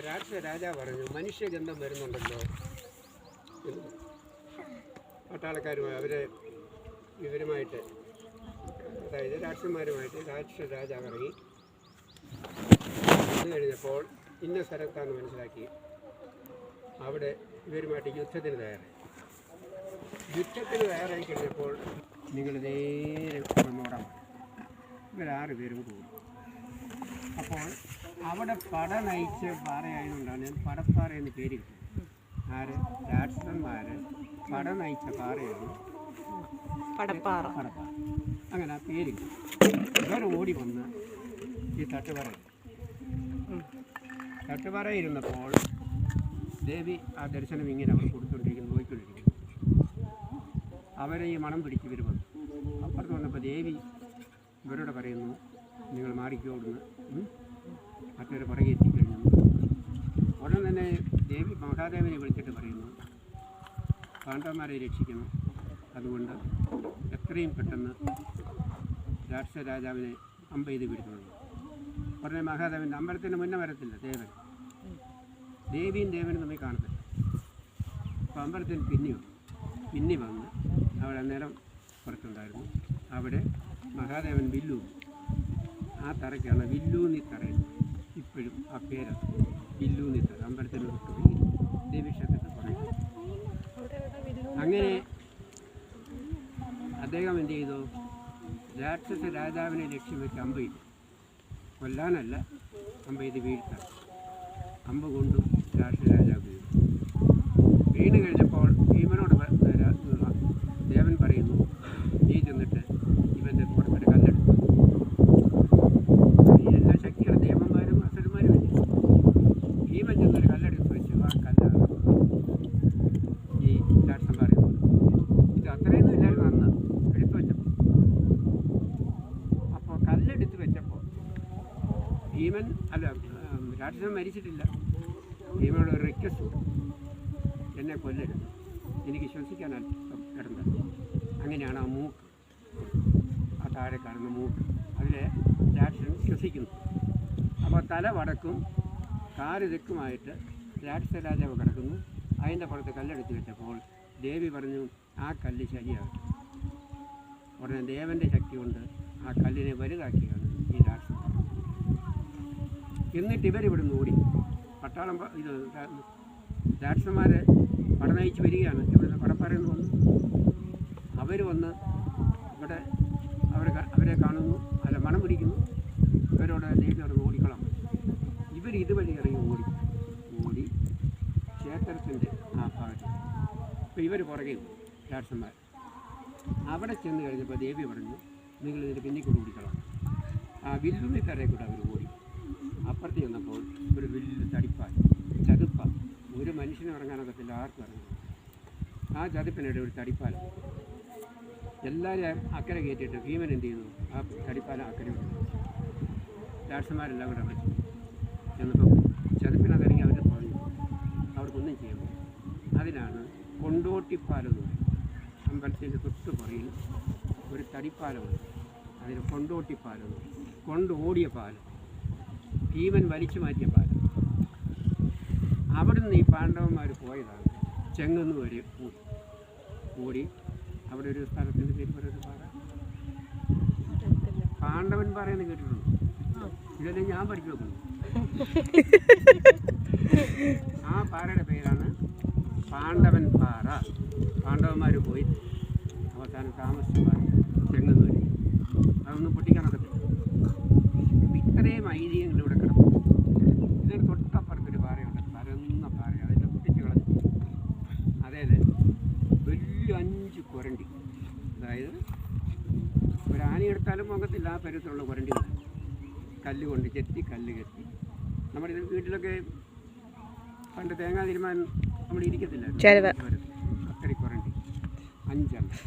രാക്ഷസ രാജാവ് പറഞ്ഞു മനുഷ്യഗന്ധം വരുന്നുണ്ടല്ലോ. പട്ടാളക്കാരുമായി അവരെ ഇവരുമായിട്ട് അതായത് രാക്ഷസന്മാരുമായിട്ട് രാക്ഷസ രാജാവ് ഇറങ്ങി വന്നു കഴിഞ്ഞപ്പോൾ ഇന്ന സ്ഥലത്താണ് മനസ്സിലാക്കി. അവിടെ ഇവരുമായിട്ട് യുദ്ധത്തിന് തയ്യാറായി. യുദ്ധത്തിന് തയ്യാറായി കഴിഞ്ഞപ്പോൾ നിങ്ങൾ നേരെ ഇവരാറ് പേരും കൂടും അപ്പോൾ അവിടെ പട നയിച്ച പാറയായതുകൊണ്ടാണ് പടപ്പാറ എന്ന് പേര് കിട്ടുന്നത് ആര്? രാക്ഷസന്മാർ പട നയിച്ച പാറയാണ് പടപ്പാറ. പടപ്പാറ. അങ്ങനെ ആ പേര് കിട്ടും. ഇവർ ഓടി വന്ന് ഈ തട്ടുപാറ തട്ടുപാറ ഇരുന്നപ്പോൾ ദേവി ആ ദർശനം ഇങ്ങനെ അവർ കൊടുത്തുകൊണ്ടിരിക്കുന്നു നോക്കിക്കൊണ്ടിരിക്കുന്നു. അവരെ ഈ മണം പിടിച്ച് ഇവർ വന്നു. അപ്പുറത്ത് വന്നപ്പോൾ ദേവി ഇവരോട് പറയുന്നു നിങ്ങൾ മാറിക്കോടുന്ന് മറ്റൊരു പുറകെ എത്തിക്കഴിഞ്ഞു. ഉടൻ തന്നെ ദേവി മഹാദേവനെ വിളിച്ചിട്ട് പറയുന്നു പാണ്ഡവന്മാരെ രക്ഷിക്കണം. അതുകൊണ്ട് എത്രയും പെട്ടെന്ന് രാക്ഷസ രാജാവിനെ അമ്പ ചെയ്ത് പിടിക്കുന്നു ഉടനെ മഹാദേവന്റെ അമ്പലത്തിന് മുന്നേ വരത്തില്ല ദേവൻ. ദേവിയും ദേവനും തമ്മിൽ കാണത്തില്ല. അപ്പോൾ പിന്നി വന്നു. പിന്നി വന്ന് അവിടെ അന്നേരം പുറത്തുണ്ടായിരുന്നു. അവിടെ മഹാദേവൻ വില്ലു. ആ തറയ്ക്കാണ് വില്ലൂന്നി തറ ഇപ്പോഴും ആ പേരാണ്. വില്ലൂന്നി തറ. അമ്പലത്തിന് തൊട്ട് ദേവീക്ഷേത്രത്തിൽ പറയും അങ്ങനെ അദ്ദേഹം എന്ത് ചെയ്തു? രാക്ഷസ രാജാവിനെ ലക്ഷ്യം വെച്ച് അമ്പ് കൊല്ലാനല്ല അമ്പ് ചെയ്ത് വീഴ്ത്താൻ. അമ്പ് കൊണ്ടും രാക്ഷസ രാജാവ് വീണു വീണ് കഴിഞ്ഞപ്പോൾ ഭീമനോട് പ- രാ- ദേവൻ പറയുന്നു നീ ചെന്നിട്ട് ഇവന്റെ പുറത്തൊരു കല്ലെടുത്തു ഈ എല്ലാ ശക്തികളും ദേവന്മാരും അസുരന്മാരും ഇല്ലേ ഭീമൻ ചെന്നൊരു കല്ലെടുത്ത് വെച്ചു ആ കല്ലാണ് ഈ രാക്ഷസൻ പറയുന്നത് ഇത് അത്രയൊന്നും ഇല്ലായിരുന്നു അന്ന് എടുത്തു വെച്ചപ്പോൾ അപ്പോൾ കല്ലെടുത്ത് വെച്ചപ്പോൾ ഭീമൻ അല്ല രാക്ഷസൻ മരിച്ചിട്ടില്ല. ഭീമനോട് ഒരു റിക്വസ്റ്റ് എന്നെ കൊല്ലരുത്. എനിക്ക് ശ്വസിക്കാൻ അല്പം അങ്ങനെയാണ് ആ മൂക്ക്. ആ താഴെ കാണുന്ന മൂക്ക്. അതിലെ രാക്ഷസൻ ശ്വസിക്കുന്നു. അപ്പോൾ തല വടക്കും കാൽ തെക്കുമായിട്ട് രാക്ഷസ രാജാവ് കിടക്കുന്നു. അതിന്റെ പുറത്ത് കല്ലെടുത്ത് വെച്ചപ്പോൾ ദേവി പറഞ്ഞു ആ കല്ല് ശരിയാകും ഉടനെ ദേവന്റെ ശക്തി കൊണ്ട് ആ കല്ലിനെ വലുതാക്കിയാണ് ഈ രാക്ഷസൻ. എന്നിട്ട് ഇവർ ഇവിടുന്ന് ഓടി. പട്ടാളം ഇത് ഡാക്സന്മാരെ പടനയിച്ച് വരികയാണ്. ഇവിടുന്ന് പടപ്പാറയിൽ വന്നു അവർ വന്ന് ഇവിടെ അവരെ അവരെ കാണുന്നു. അല്ല മണം പിടിക്കുന്നു. ഇവരോട് ദേവി അവിടെ ഓടിക്കളാം. ഇവർ ഇതുവഴി ഇറങ്ങി ഓടി. ഓടി ക്ഷേത്രത്തിന്റെ ആ ഭാഗത്ത്. അപ്പോൾ ഇവർ പുറകെ ഡാക്സന്മാർ അവിടെ ചെന്ന് കഴിഞ്ഞപ്പോൾ ദേവി പറഞ്ഞു നിങ്ങൾ ഇതിന്റെ പിന്നിൽ കൂടി ഓടിക്കണം ആ തറയെ കൂടെ അവർ അപ്പുറത്ത് ചെന്നപ്പോൾ ഒരു വലിയ തടിപ്പാൽ ചതുപ്പ. ഒരു മനുഷ്യന് ഇറങ്ങാനൊക്കത്തില്ല ആർക്കും ഇറങ്ങാൻ ആ ചതുപ്പിനിടെ ഒരു തടിപ്പാല എല്ലാവരും അക്കരെ കയറ്റിയിട്ട് ഭീമൻ എന്ത് ചെയ്യുന്നു ആ തടിപ്പാല അക്കരെ വിട്ടു. രാക്ഷസന്മാരെല്ലാം കൂടെ വിളിച്ചു. ചെന്നു. ചെന്നപ്പോൾ ഇറങ്ങി അവർ പറഞ്ഞു അവർക്കൊന്നും ചെയ്യാൻ പറ്റും അതിനാണ് കൊണ്ടോട്ടിപ്പാലം എന്ന് പറയുന്നത്. അമ്പലത്തിന്റെ തൊട്ട് പുറയിൽ ഒരു തടിപ്പാലമുണ്ട് അതിന് കൊണ്ടോട്ടിപ്പാലം എന്ന് പറയും. കൊണ്ട് ഓടിയ പാലം. ഭീമൻ വലിച്ചു മാറ്റിയ പാലം. അവിടുന്ന് ഈ പാണ്ഡവന്മാർ പോയതാണ്. ചെങ്ങന്ന് വരെ കൂടി അവിടെ ഒരു സ്ഥലത്തിന്റെ പേര് പറയുന്നത് പാറ പാണ്ഡവൻ പറയുന്നത് കേട്ടിട്ടുണ്ട്? ഇതെല്ലാം ഞാൻ പഠിച്ചു നോക്കുന്നു ആ പാറയുടെ പേരാണ് പാണ്ഡവൻ പാറ. പാണ്ഡവന്മാർ പോയി. അവസാനം താമസിച്ചു പാറ ചെങ്ങന്ന് വരെ അതൊന്നും പൊട്ടിക്കാനൊക്കത്തില്ല ഇത്രയും ഐതിഹ്യങ്ങൾ ഇവിടെ കിടക്കും. ഇതിന് തൊട്ടപ്പുറത്തൊരു പാറയുണ്ട്. പരന്ന പാറ. അതിന്റെ കുട്ടിച്ചുകള കളഞ്ഞു അതെ വലിയ അഞ്ച് കുരണ്ടി. അതായത് ഒരു ആണി എടുത്താലും പൊങ്ങത്തില്ല ആ പരുവത്തിലുള്ള കുരണ്ടി. കല്ല് കൊണ്ട് ചെത്തി കല്ല് കെത്തി നമ്മുടെ വീട്ടിലൊക്കെ പണ്ട് തേങ്ങാ തീരുമാൻ നമ്മൾ ഇരിക്കത്തില്ല അത്രയും കുരണ്ടി. അഞ്ചെണ്ണം.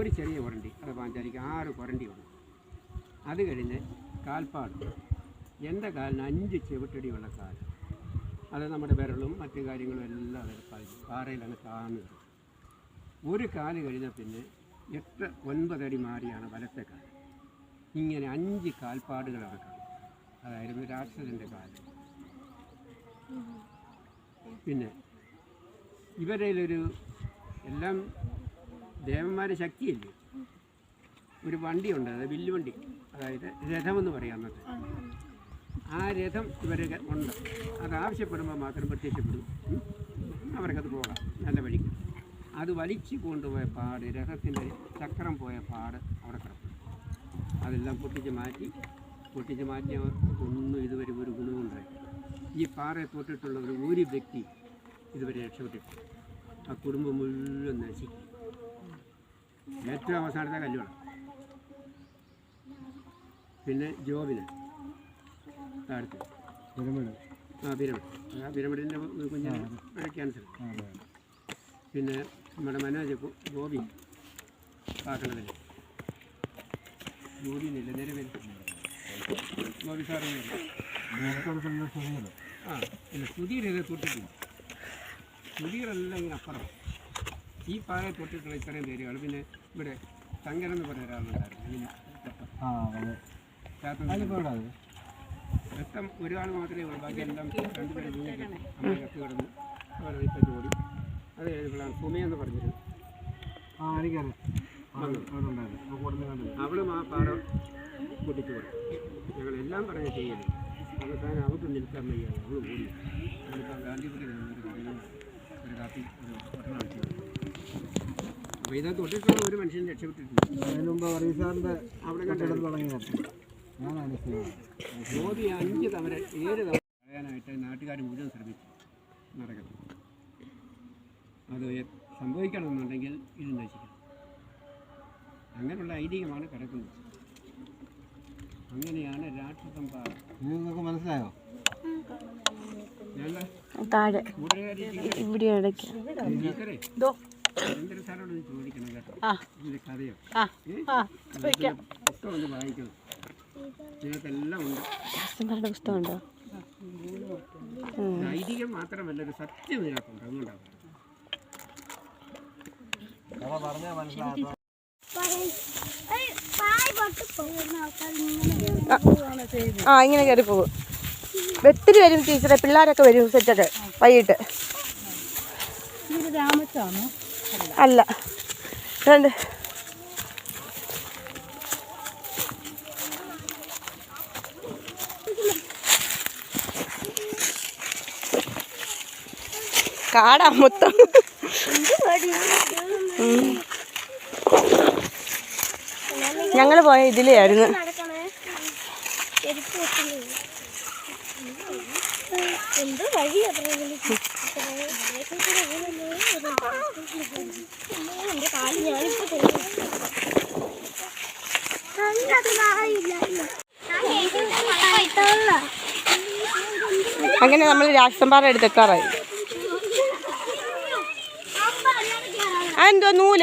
ഒരു ചെറിയ കുരണ്ടി. അത് പാഞ്ചാലിക്ക് ആറ് കുരണ്ടി ഉണ്ട്. അത് കഴിഞ്ഞ് കാൽപ്പാട്. എന്റെ കാലിന് അഞ്ച് ചെവിട്ടടിയുള്ള കാൽ. അത് നമ്മുടെ വിരളും മറ്റു കാര്യങ്ങളും എല്ലാം അതിൽ പാറയിലാണ് കിടക്കും. ഒരു കാൽ കഴിഞ്ഞാൽ പിന്നെ എട്ട് ഒൻപതടി മാറിയാണ് വലത്തെ കാൽ. ഇങ്ങനെ അഞ്ച് കാൽപ്പാടുകളാണ് കാണുന്നത് കാണും അതായിരുന്നു രാക്ഷസന്റെ കാൽ. പിന്നെ ഇവരൊരു എല്ലാം ദേവന്മാരെ ശക്തിയല്ലേ? ഒരു വണ്ടിയുണ്ട് അത് വില്ലുവണ്ടി അതായത് രഥമെന്ന് അന്നത്തെ ആ രഥം ഇവരൊക്കെ ഉണ്ട്. അത് ആവശ്യപ്പെടുമ്പോൾ മാത്രം പ്രത്യക്ഷപ്പെടും. അവർക്കത് പോകാം. നല്ല വഴിക്ക് അത് വലിച്ചു കൊണ്ടുപോയ പാട് രഥത്തിന്റെ ചക്രം പോയ പാട് അവിടെ കിടക്കും അതെല്ലാം പൊട്ടിച്ച് മാറ്റി പൊട്ടിച്ച് മാറ്റി ഒന്നും ഇതുവരെ ഒരു ഗുണമുണ്ടായി ഈ പാറയെ തൊട്ടിട്ടുള്ള ഒരു ഒരു വ്യക്തി ഇതുവരെ രക്ഷപ്പെട്ടിട്ടില്ല. ആ കുടുംബം മുഴുവൻ നശിക്കും ഏറ്റവും അവസാനത്തെ കല്ലുകളാണ് പിന്നെ ജോബിന്. താഴത്ത്. ആ പിരമിഡ്. ആ പിരമിഡിന്റെ കുഞ്ഞിന് ക്യാൻസർ പിന്നെ നമ്മുടെ മനോജ് ഗോപി. കാക്കണതിൽ ഗോപിന്നില്ല നിലവിൽ ഗോപി സാറിന് ആ ഇല്ല സുധീരത് തൊട്ടിട്ടില്ല. സുധീറെല്ലാം ഇങ്ങനെ അപ്പുറം. ഈ പായ തൊട്ടിട്ടുള്ള ഇത്രയും പേരുകൾ. പിന്നെ ഇവിടെ തങ്കൻ എന്ന് പറഞ്ഞ ഒരാളുണ്ടായിരുന്നു. ഇതിന് രക്തം ഒരാൾ മാത്രമേ ഉള്ളൂ. ബാക്കി എല്ലാം രണ്ടുപേരും മൂന്ന് അമ്മ കത്ത് കിടന്നു. അവർ ഇപ്പം ഓടി അത് സുമയെന്ന് പറഞ്ഞത് ആ എനിക്കറിയാം. അവിടെ പാറ പൊട്ടിച്ചു കൊടുത്തു ഞങ്ങളെല്ലാം പറഞ്ഞ് ചെയ്യരുത്. അവസാനം അവർക്ക് നിൽക്കാൻ വയ്യ അവൾ ഓടി. ഗാന്ധിപുരം ഒരു ഒരു കാപ്പി ഒരു ഭക്ഷണം അടിച്ചു. അപ്പോൾ ഇത് തൊട്ടിട്ടുള്ള ഒരു മനുഷ്യൻ രക്ഷപ്പെട്ടിട്ടുണ്ട് അതിന് മുമ്പ് അവിടെ കണ്ടിടത്ത് കണ്ടു. തുടങ്ങിയത് മോദി അഞ്ച് തവണ ഏഴ് തവണ പറയാനായിട്ട് നാട്ടുകാർ മുഴുവൻ ശ്രമിച്ചു. നടക്കുന്നു അത് സംഭവിക്കണമെന്നുണ്ടെങ്കിൽ ഇത് നശിക്കണം അങ്ങനെയുള്ള ഐതിഹ്യമാണ് കിടക്കുന്നത്. അങ്ങനെയാണ് രാക്ഷസം നിങ്ങൾക്ക് മനസ്സിലായോ? താഴെ. ഇവിടെ ഇടയ്ക്ക്. ചോദിക്കണം കേട്ടോ. കഥയോ? പുസ്തകം ഒന്ന് വായിക്കണം. നിങ്ങൾക്കെല്ലാം ഉണ്ട്. രാഷ്ട്രങ്ങളുടെ പുസ്തകമുണ്ടോ? ഒരു ഐതിഹ്യം മാത്രമല്ല ഒരു സത്യം ഇതിനകത്തുണ്ട്. അതുകൊണ്ടാണ്. ആ ഇങ്ങനെ കയറി പോകും. ഒത്തിരി വരും ടീച്ചറെ പിള്ളേരൊക്കെ വരും സെറ്റൊക്കെ വൈകിട്ട്. അല്ല. രണ്ട്. കാടാ മൊത്തം. ഞങ്ങൾ പോയ കാൽ ഞാനിപ്പോ അങ്ങനെ നമ്മൾ രാഷ്ട്രംപാറ എടുത്ത് എത്താറായി ആ എന്തോ നൂൽ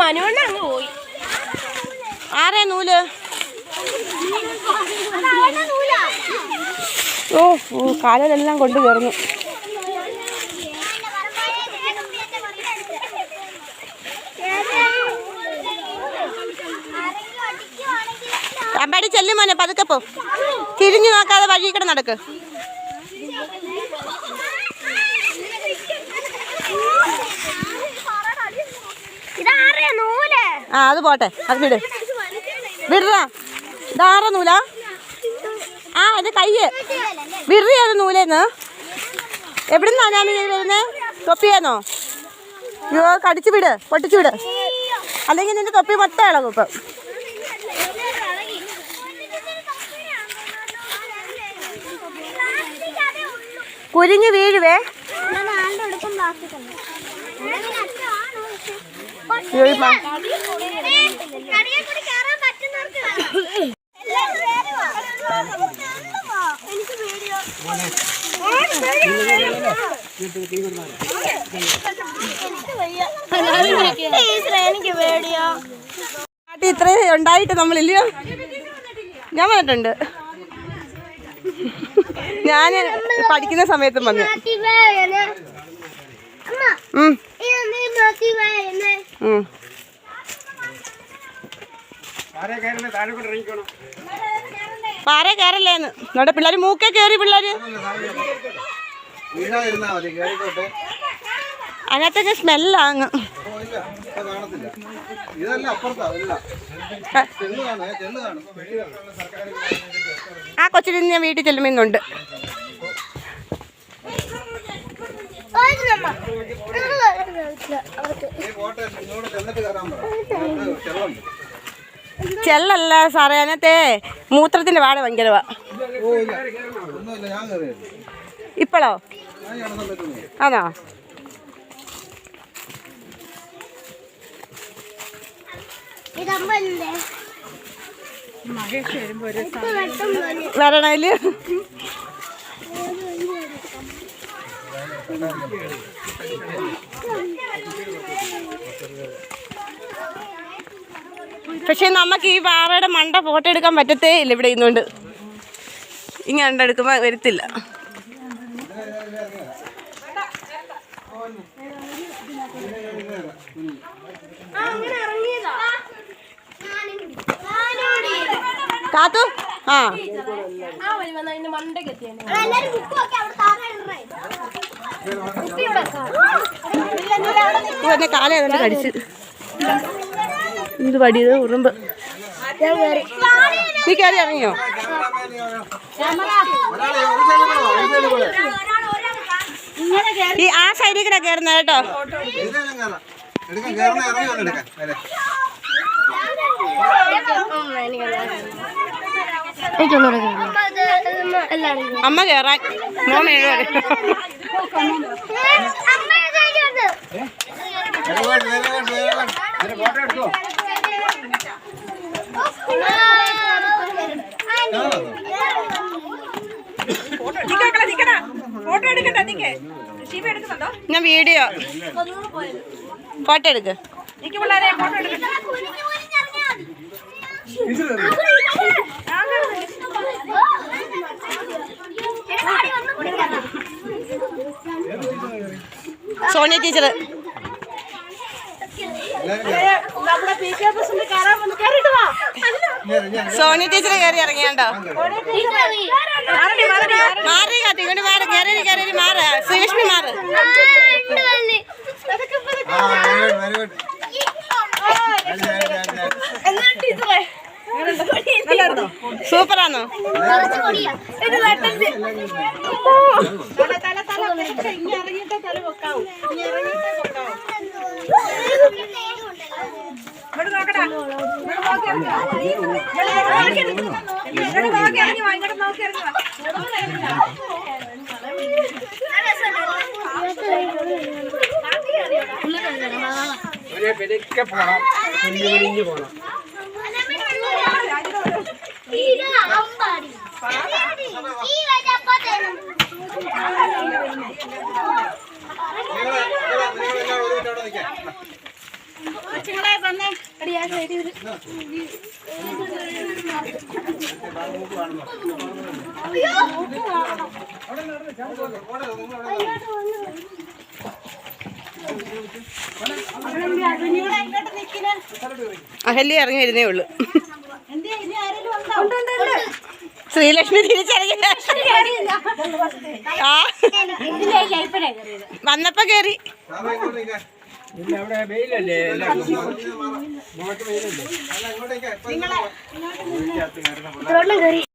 മനുവണ്ണ അങ്ങ് പോയി. ആരേ നൂൽ? ഓ കാലിലെല്ലാം കൊണ്ട് കയറുന്നു. അമ്പാടി ചെല്ലുമോനെ പതുക്കെ പോ. തിരിഞ്ഞു നോക്കാതെ വഴി കൂടെ നടക്ക്. ആ അത് പോട്ടെ. അത് വിട്. വിടറാ ഇതാറ നൂല? ആ എന്റെ കയ്യ്. വിറി അത് നൂലേന്ന്? എവിടുന്നാ ഞാൻ വരുന്നത് തൊപ്പിയാന്നോ? അയ്യോ കടിച്ചു വിട്. പൊട്ടിച്ചു വിട്. അല്ലെങ്കിൽ നിന്റെ തൊപ്പി മൊത്തം ഇളകും ഇപ്പം. കുരിഞ്ഞ് വീഴുവേ അയ്യോ, ഈ മ- എനിക്ക് പേടിയോ എനിക്ക് പേടിയോ നാട്ടിൽ ഇത്രയും ഉണ്ടായിട്ട് നമ്മളില്ലയോ? ഞാൻ വന്നിട്ടുണ്ട്. ഞാൻ പഠിക്കുന്ന സമയത്തും വന്നു. പാറ കയറല്ലേന്ന്? നമ്മുടെ പിള്ളേർ മൂക്കെ കയറി പിള്ളേര്? അതിനകത്തൊക്കെ കാണും ആ കൊച്ചിന് ഞാൻ വീട്ടിൽ ചെല്ലുമെന്നുണ്ട് ചെല്ലല്ല സാറേ അതിനകത്തെ മൂത്രത്തിന്റെ വാട ഭയങ്കരവാ കയറിയത് ഇപ്പോഴോ ആണോ? ഇതമ്മല്ലേ? പക്ഷെ നമുക്ക് ഈ പാറയുടെ മണ്ട ഫോട്ടോ എടുക്കാൻ പറ്റത്തേ ഇല്ല ഇവിടെ ഇന്നുകൊണ്ട് ഇങ്ങനെ കണ്ടെടുക്കുമ്പോൾ വരത്തില്ല. കാത്തു. ആ. എന്നെ കാലം ഏതാണ്ട് കടിച്ച്. എന്ത് പടിയത് ഉറുമ്പ്. നീ കയറി ഇറങ്ങിയോ? ഈ ആ സൈഡിൽ കൂടെ കയറുന്ന കേട്ടോ. ഇതിലേലും അമ്മ കേറാൻ. മോൻ. അതിന് ഫോട്ടോ എടുത്തോ ഞാൻ വീഡിയോ. ഫോട്ടോ എടുക്ക്. കുനിഞ്ഞ് കുനിഞ്ഞിറങ്ങിയാ മതി. എടാ, ആടി വന്ന് കുടിക്കാം. സോണിയ ടീച്ചർ. സോണിയ ടീച്ചർ കയറി ഇറങ്ങിയാണ്ടോ? മാറി കാത്തി ഇങ്ങോട്ട് മാറി കയറി കയറി മാറ. ശ്രീലക്ഷ്മി മാറ്. ആ വെരി സൂപ്പറാണോ? ഒരേ പെരുക്കെ പോണം. കുഞ്ഞു കുഞ്ഞു പോണം. നിങ്ങൾ നിങ്ങൾ നിങ്ങളെല്ലാം ഒരു മിനിറ്റ് അവിടെ നിൽക്കാം അഹല്യ ഇറങ്ങി വരുന്നേ ഉള്ളു. ശ്രീലക്ഷ്മി തിരിച്ചറിയ ആ. വന്നപ്പോ കേറി. സാറേ